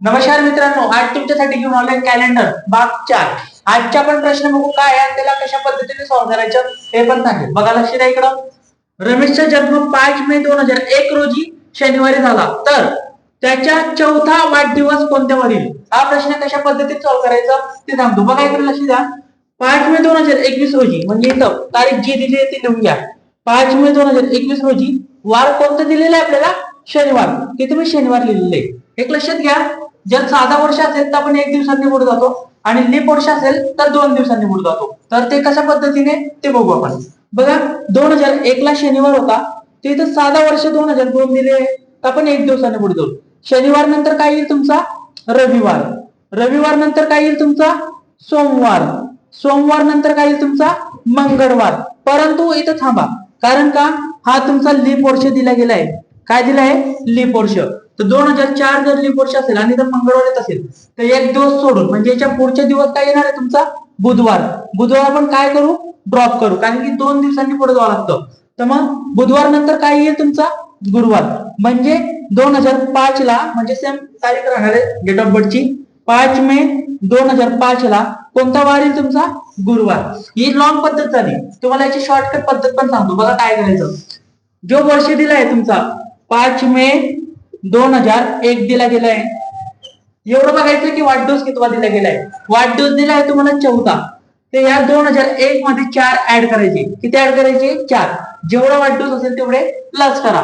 नमस्कार मित्रांनो आज तुमच्यासाठी घेऊन आलोय कॅलेंडर भाग चार. आजच्या पण प्रश्न बघू काय आहे आणि त्याला कशा पद्धतीने सॉल्व्ह करायचं हे पण सांगेल. बघा लक्ष द्या इकडं. रमेशचा जन्म पाच मे दोन हजार एक रोजी शनिवारी झाला. तर त्याच्या चौथा वाढदिवस कोणत्या वरील? हा प्रश्न कशा पद्धतीने सॉल्व्ह करायचा ते सांगतो. बघा इकडे लक्ष द्या पाच मे दोन हजार एकवीस रोजी म्हणजे इथं तारीख जी दिली आहे ती घ्या. पाच मे दोन हजार एकवीस रोजी वार कोणतं दिलेलं आहे आपल्याला? शनिवार. ते तुम्ही शनिवार लिहिलेलं आहे? एक लक्षात घ्या. जर साधा वर्ष असेल तर आपण एक दिवसांनी पुढे जातो आणि लीप वर्ष असेल तर दोन दिवसांनी पुढे जातो. तर ते कशा पद्धतीने? ते बघू आपण. बघा दोन हजार एक ला शनिवार होता. ते इथं साधा वर्ष दोन हजार दोन दिले. तर आपण एक दिवसाने पुढे जाऊ. शनिवार नंतर काय येईल तुमचा? रविवार. रविवार नंतर काय येईल तुमचा? सोमवार. सोमवार नंतर काय येईल तुमचा? मंगळवार. परंतु इथं थांबा. कारण का? हा तुमचा लीप वर्ष दिला गेलाय. काय दिलाय? लीप वर्ष. तर दोन हजार चार जर लीप वर्ष असेल आणि जर मंगळवार येत असेल तर एक दिवस सोडून म्हणजे याच्या पुढच्या दिवस काय येणार आहे तुमचा? बुधवार. बुधवार आपण काय करू? ड्रॉप करू. कारण की दोन दिवसांनी पुढे जावं लागतं. तर मग बुधवार नंतर काय येईल तुमचा? गुरुवार. म्हणजे दोन हजार पाच ला म्हणजे सेम तारीख राहणार आहे डेट ऑफ बर्थची पाच मे दोन हजार पाच ला कोणता वार येईल तुमचा? गुरुवार. ही लॉंग पद्धत झाली. तुम्हाला याची शॉर्टकट पद्धत पण सांगतो. बघा काय करायचं. जो वर्ष दिलाय तुमचा पाच मे दोन हजार एक दिला गेलाय. एवढं बघायचं की वाढदिवस कितवा दिला गेलाय? वाढदिवस दिलाय तुम्हाला चौथा ते या दोन हजार एक मध्ये चार ऍड करायचे. किती ऍड करायचे? चार. जेवढा वाढदिवस असेल तेवढे प्लस करा.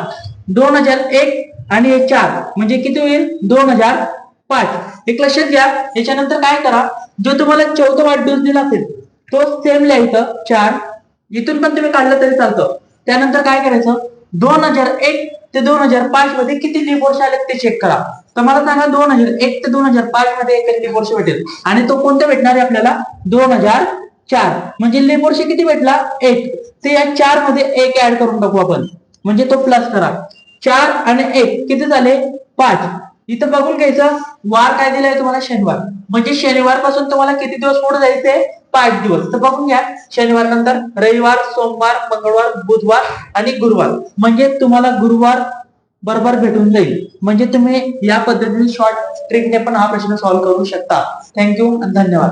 दोन हजार एक आणि हे चार. म्हणजे किती होईल? दोन हजार पाच. एक लक्षात घ्या. याच्यानंतर काय करा? जो तुम्हाला चौथा वाढदिवस दिला असेल तो सेम लिहायचं. चार. इथून पण तुम्ही काढलं तरी चालतं. त्यानंतर काय करायचं? दोन हजार एक ते दोन हजार पाच मध्ये किती लीप वर्ष आले ते चेक करा. तर मला सांगा दोन हजार एक ते दोन हजार पाच मध्ये एक लीप वर्ष भेटेल. आणि तो कोणता भेटणार आहे आपल्याला? दोन हजार चार. म्हणजे लीप वर्ष किती भेटला? एक. ते या चारमध्ये एक ऍड करून टाकू आपण. म्हणजे तो प्लस करा. चार आणि एक. किती झाले? पाच. इथं बघून घ्यायचं. वार काय दिलाय तुम्हाला? शनिवार. म्हणजे शनिवारपासून तुम्हाला किती दिवस पुढे जायचे पाच दिवस. तर बघून घ्या शनिवार नंतर रविवार सोमवार मंगळवार बुधवार आणि गुरुवार. म्हणजे तुम्हाला गुरुवार बरोबर भेटून जाईल. म्हणजे तुम्ही या पद्धतीने शॉर्ट ट्रिकने पण हा प्रश्न सॉल्व्ह करू शकता. थँक्यू आणि धन्यवाद.